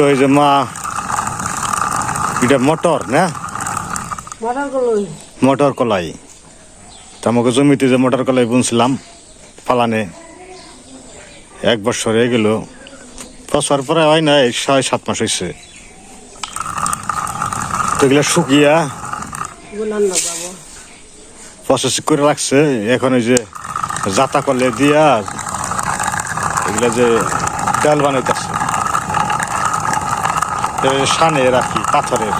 তো এই যে মা এটা মটর না? মটর কলাই। তা আমাকে জমিতে যে মটর কলাই বুনছিলাম পালানে এক বছর হয়ে গেল। বছর পরে হয় না এই ছয় সাত মাস হয়েছে তো এগুলো শুকিয়া প্রসেস করে রাখছে। এখন ওই যে জাতা করলে দিয়া এগুলা যে ডাল বানাইতেছে। সানে রাখি পাথরের।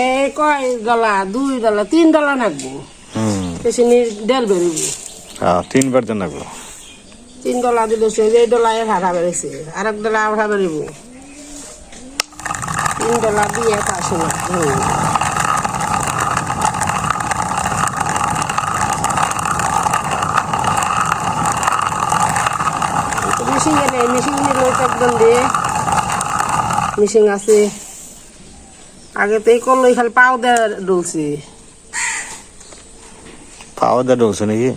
এই কয় ডলা দুই ডলা তিন ডলা নাকবো? বেশি নি ডেল বেরিব। হ্যাঁ তিনবার দেন লাগল তিন ডলা দিলে সে এই ডলায় ভাড়া বেড়েছে আর এক ডলা ভাড়া বেরিব। তিন ডলা দিয়ে না হুম। মিশিং এনে মিশিং নিলে একদম দিয়ে মিশিং আছে। আগে তো এই কলই খালি দেয় ডলছি পাওয়া ডলছে নাকি?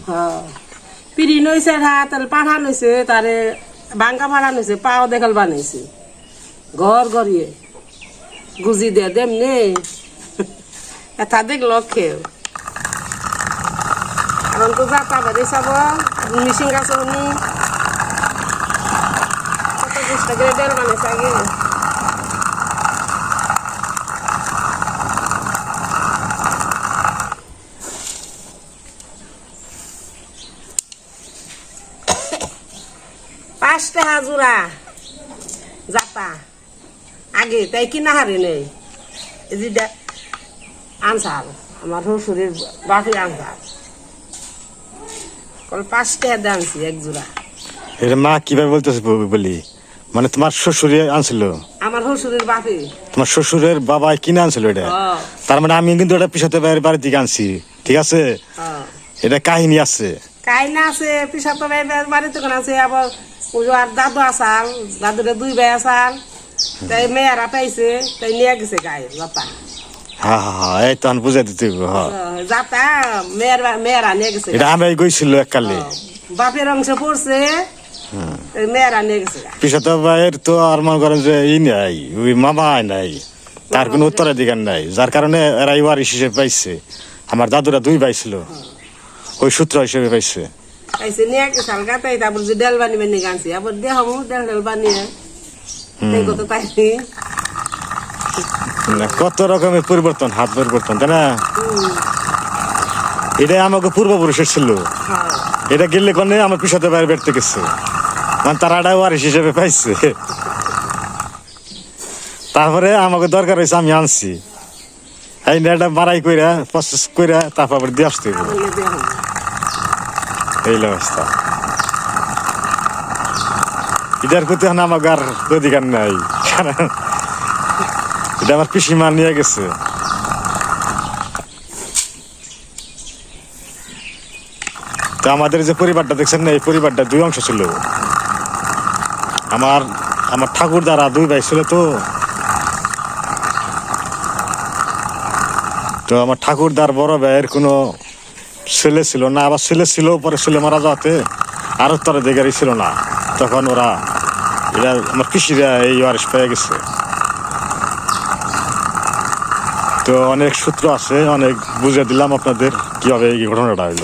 পিড়ি নইছে হাত পাঠা নইছে তারে বাঙ্কা ভাড়া নইছে পাও দেখাল বানাইছে। ঘর গড়িয়ে গুজি দে দেম নে। এটা দেখ লক্ষ্যে কারণ তো যাতা বাড়ি চাব মিশিং গাছ শুনি দেল বানাইছে, আগে তাই কিনা হারে নেই। যেটা আনসার, আমার শ্বশুরের বাপি আনসার। কল পাঁচটা দানছি এক জোড়া। এটা মা কীভাবে বলতেছে বলি- বলি? মানে তোমার শ্বশুরে আনছিল? আমার শ্বশুরের বাপি। তোমার শ্বশুরের বাবা কিনে আনছিল এটা? তার মানে আমি কিন্তু এটা পিছাতে বাইরে বাড়ির দিকে আনছি ঠিক আছে? এটা কাহিনী আছে। কাইনা আছে পিসা তো ভাই বাড়িতে কোন আছে আবার ওই আর দাদু আসাল দাদুরে দুই ভাই আসাল তাই মেয়েরা পাইছে তাই নিয়ে গেছে গায়ে আমি বাপের অংশ পড়ছে গা। পিছাতে বাইরের তো আর মনে করেন যে ই নাই ওই মামা নাই তার কোনো উত্তরাধিকার নাই যার কারণে এরা ওয়ারিশ হিসেবে পাইছে আমার দাদুরা দুই পাইছিল ওই সূত্র হিসেবে পাইছে আইসে নিয়ে গেছে আলগা তাই তারপর যে ডেল বানিয়ে বানিয়ে গানছি আবার দেহ মু ডেল ডেল বানিয়ে কত রকমের পরিবর্তন হাত পরিবর্তন তাই না এটা আমাকে পূর্বপুরুষের ছিল এটা গেলে কোনে আমার পিছাতে বাইরে বেরতে গেছে মানে তারা এটা ওয়ারিশ হিসেবে পাইছে। তারপরে আমাকে দরকার হয়েছে আমি আনছি। এই এটা বাড়াই কইরা প্রসেস কইরা তারপর দিয়ে আসতে এই অবস্থা। এটার প্রতি এখন আমার আর অধিকার নাই এটা আমার পিসিমা নিয়ে গেছে। তো আমাদের যে পরিবারটা দেখছেন না, এই পরিবারটা দুই অংশ ছিল। আমার আমার ঠাকুর দ্বারা দুই ভাই ছিল তো। তো আমার ঠাকুরদার বড় ভাইয়ের কোনো ছেলে ছিল না, আবার ছেলে ছিল, পরে ছেলে মারা যাওয়াতে আরও তরে দেগারি ছিল না, তখন ওরা, এরা আমার কৃষিরা এই ওয়ারিস পেয়ে গেছে। তো অনেক সূত্র আছে, অনেক বুঝে দিলাম আপনাদের কীভাবে এই ঘটনাটা হইল।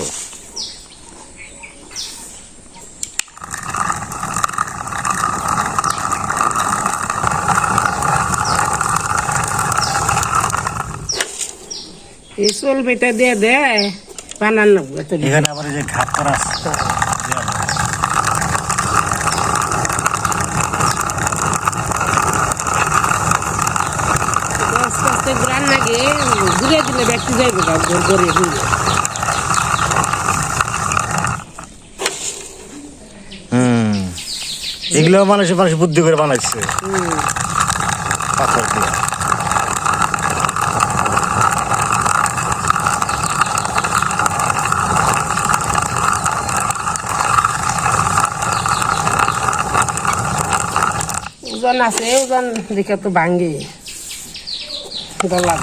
এই চল বেটা দিয়ে দে বানান লাগবো এখানে আবার যে ঘাট করা লাগে ঘুরে দিলে ব্যক্তি যাইবে গা ঘর করে ঘুরে এগুলো মানুষ মানুষ বুদ্ধি করে বানাইছে। পাথর দিয়ে। ওজন আছে ওজন দেখে তো ভাঙ্গি। গলা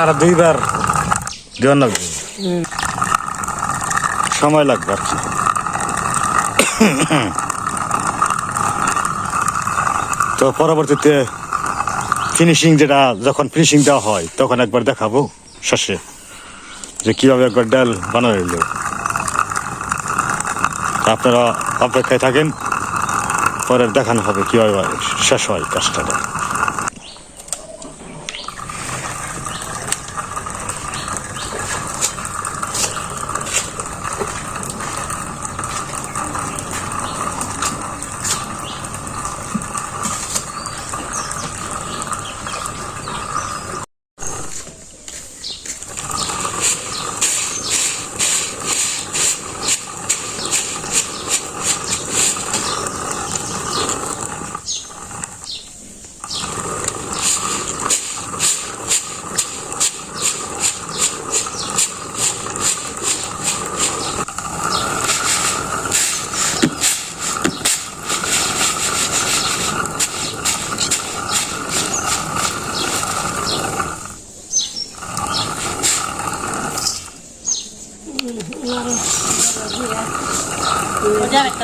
আর দুইবার দেওয়ার লাগবে সময় লাগবে আর তো পরবর্তীতে ফিনিশিং যেটা, যখন ফিনিশিং দেওয়া হয়, তখন একবার দেখাবো শেষে যে কীভাবে একবার ডাল বানানো হইল। আপনারা অপেক্ষায় থাকেন, পরে দেখানো হবে কীভাবে শেষ হয় কাজটা।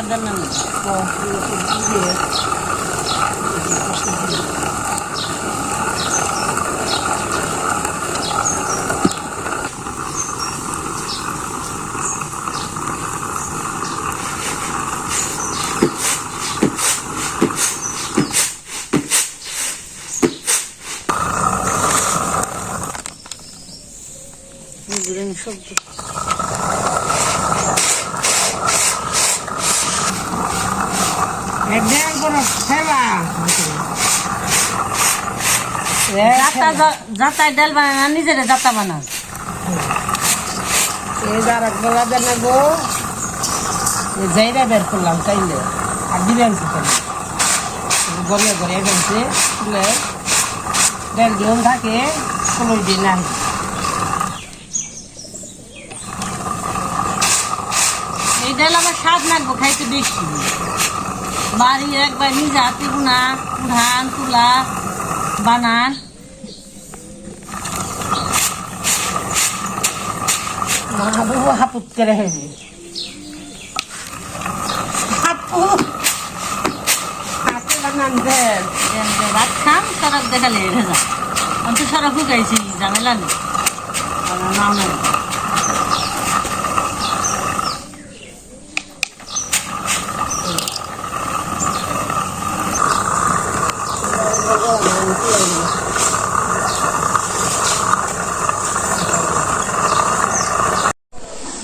ওটার একটা দেন না শব্দ একদম কোনো সেবা যাতা যাতায় ডাল বানা নিজের যাতা বানা এই যারা গলা দেন না গো এই জায়গা বের করলাম চাইলে আর দিবেন গড়িয়ে গড়িয়ে গেছে তুলে দেড় দিন থাকে ষোলো দিন এই ডাল আমার স্বাদ লাগবো খাইতে বেশি বাড়ি একবার নিজে হাতে গুনা ধান তুলা বানান। মহাবু হাপুত করে হেবি হাপু হাতে বানান দে ভাত খাম সড়ক দেখালে ভেজা আমি তো সড়ক শুকাইছি ঝামেলা নেই আমার নাম নাই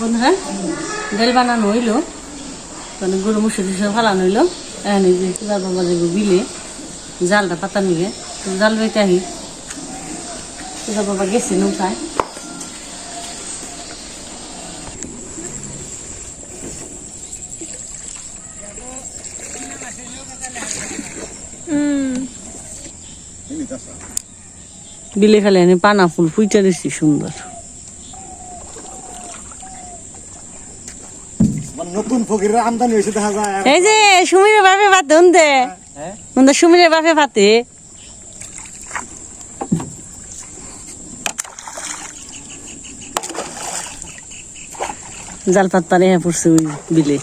বন্ধুরা ডাল বানানো হইল। মানে গরু মুসুর হিসেবে ফালানো হইল। এখন যে কিবার বাবা যাব বিলে জালটা পাতা নিয়ে তো জাল বেতে আহি কিবার বাবা গেছে নৌকায় বিলে ফেলে এনে পানা ফুল ফুইটা দিচ্ছি সুন্দর। নতুন ফকিরের আমদানি হয়েছে দেখা যায় এই যে সুমিরের বাপে ভাতে উনতে উনতে সুমিরের বাপে ভাতে জাল পাত পারে হ্যাঁ পড়ছে ওই বিলে।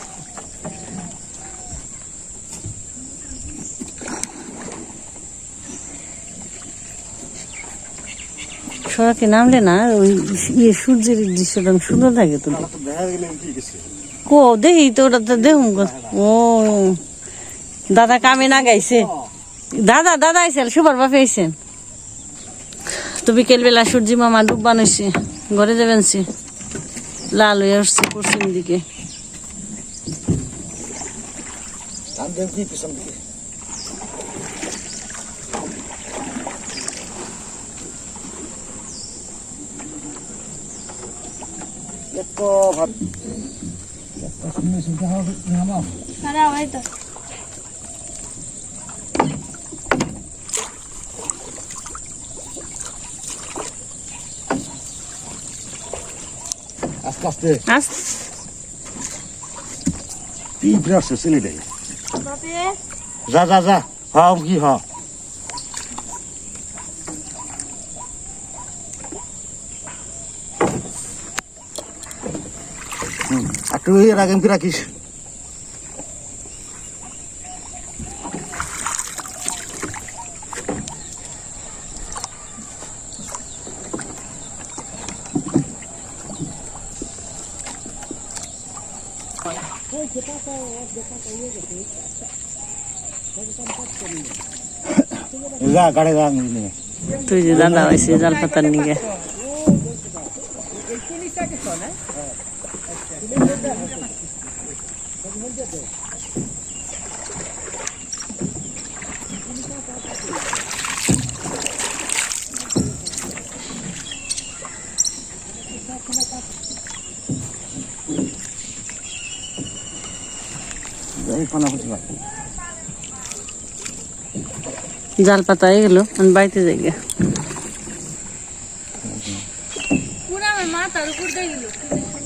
সড়কে নামলে না ওই ইয়ে সূর্যের দৃশ্যটা সুন্দর লাগে তো। কি দেখি তো ওটা তো দেখুন ও, দাদা কামে না গাইছে? দাদা দাদা আইসেন সুপার বাপে আইসেন তো বিকেল বেলা সূর্যি মামা ডুব বানাইছে ঘরে যাবেন সে। লাল হয়ে আসছে পশ্চিম দিকে। আমদানি কি পিছন দিকে এত ভাত আস্তে আস্তে আস কি ব্রাশ ছেলে দেয় যা যা যা হ্যাঁ কি হ্যাঁ একটু এর আগে কি রাখিস যা গাড়ি যা নিয়ে তুই যে দাদা হয়েছে জাল পাতার নিগে এই পানা হচ্ছে না। জাল পাতা হয়ে গেল আমি বাড়িতে যাই গে। রাখিস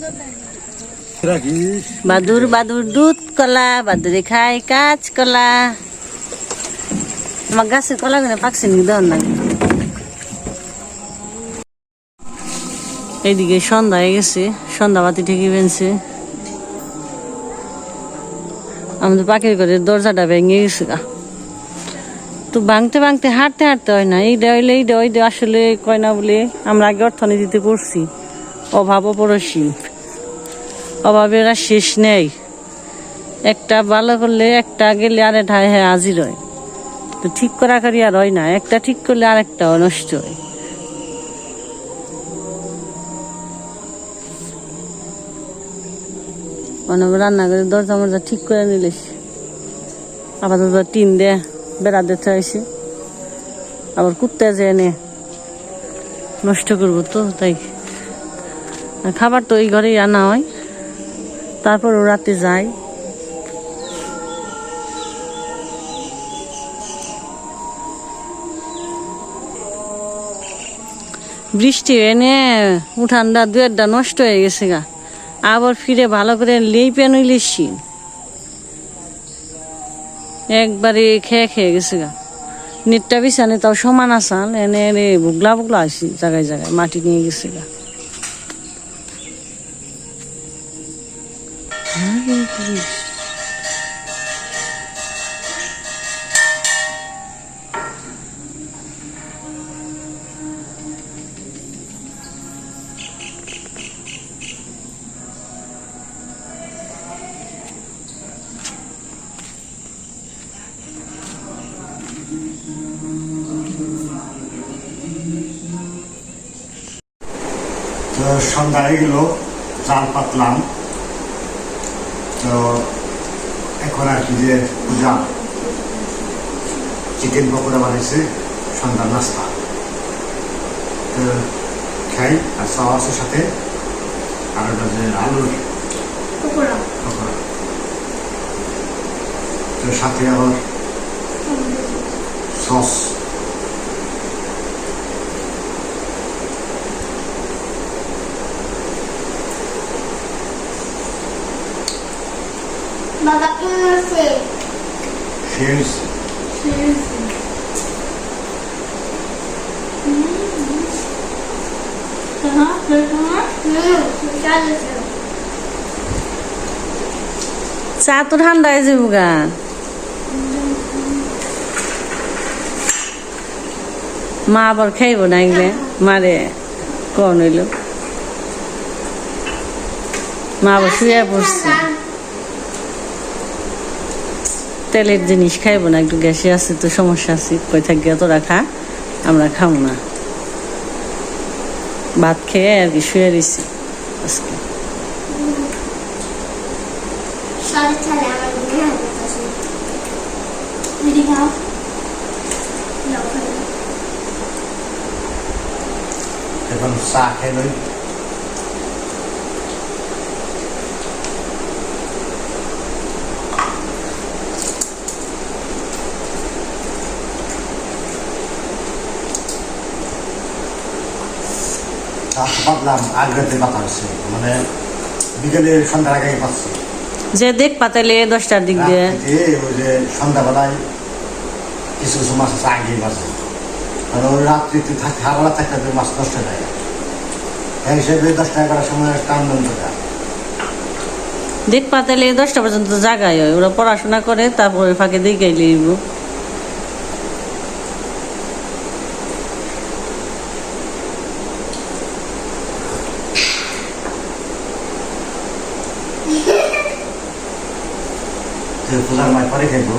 বাদুর বাদুর দুধ কলা, বাদুরে খায় কাঁচ কলা। আমার গাছের কলা গুলো পাকছে নি লাগে এইদিকে সন্ধ্যা হয়ে গেছে, সন্ধ্যা বাতি ঠিকই বেনছে আমাদের পাখির ঘরের দরজাটা ভেঙে গেছে গা। তো ভাঙতে ভাঙতে, হাঁটতে হাঁটতে হয় না এইটা হইলে এইটা ওইটা আসলে কয় না বলে আমরা আগে অর্থনীতিতে পড়ছি অভাব অপরসীম অভাবের আর শেষ নেই। একটা ভালো করলে একটা গেলে আর এটা হ্যাঁ হাজির হয়। তো ঠিক করা করি আর হয় না, একটা ঠিক করলে আর একটা নষ্ট হয়। অনেক রান্নাঘরের দরজা মরজা ঠিক করে নিলিস আপাতত টিন দে বেড়া দিতে হয়েছে আবার কুত্তে যে এনে নষ্ট করব তো তাই। খাবার তো ওই ঘরেই আনা হয়। তারপর ও রাতে যায় বৃষ্টি এনে উঠানটা দু একটা নষ্ট হয়ে গেছে গা। আবার ফিরে ভালো করে লেপে নইলিসি একবারে খেয়ে খেয়ে গেছে গা। নেটটা বিছানে তাও সমান আসান এনে এনে বুগলা বুগলা আসি জায়গায় জায়গায়, মাটি নিয়ে গেছে গা। সন্ধ্যা হয়ে গেল জাল পাতলাম। তো এখন আর কি যে পূজা চিকেন পকোড়া বানিয়েছে সন্ধ্যার নাস্তা। তো খাই আর সসের সাথে আর ওটা যে আলুর পকোড়া। তো সাথে আবার সস। চা তো ঠান্ডা হয়ে যাব গা। মা আবার খাইব না এগুলো মারে কন হইল? মা আবার শুয়ে পড়ছে। তেলের জিনিস খাইব না একটু গ্যাসে আছে তো সমস্যা আছে কই থাকি তোরা খা আমরা খাব না। ভাত খেয়ে আর কি শুয়ে রয়েছি আজকে। এখন চা খেয়ে পাতা হয়েছে মানে বিকেলে সন্ধ্যার আগে পাচ্ছি যে দেখ পাতালে দশটার দিক দিয়ে। ওই যে সন্ধ্যাবেলায় কিছু কিছু মাছ আছে আগে বাজে আর ওই রাত্রিতে থাকতে হারবেলা থাকতে তো মাছ নষ্ট হয়ে যায়। এই হিসেবে দশটা এগারোটার সময় বন্ধ দেখ পাতালে দশটা পর্যন্ত জাগায় হয় ওরা পড়াশোনা করে তারপরে ফাঁকে দিয়ে গেলে যে পূজার পরে খাইব।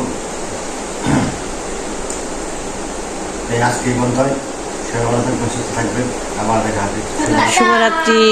এই আজকে বন্ধ হয়? সে ভালো থাকবেন সুস্থ থাকবেন। শুভরাত্রি।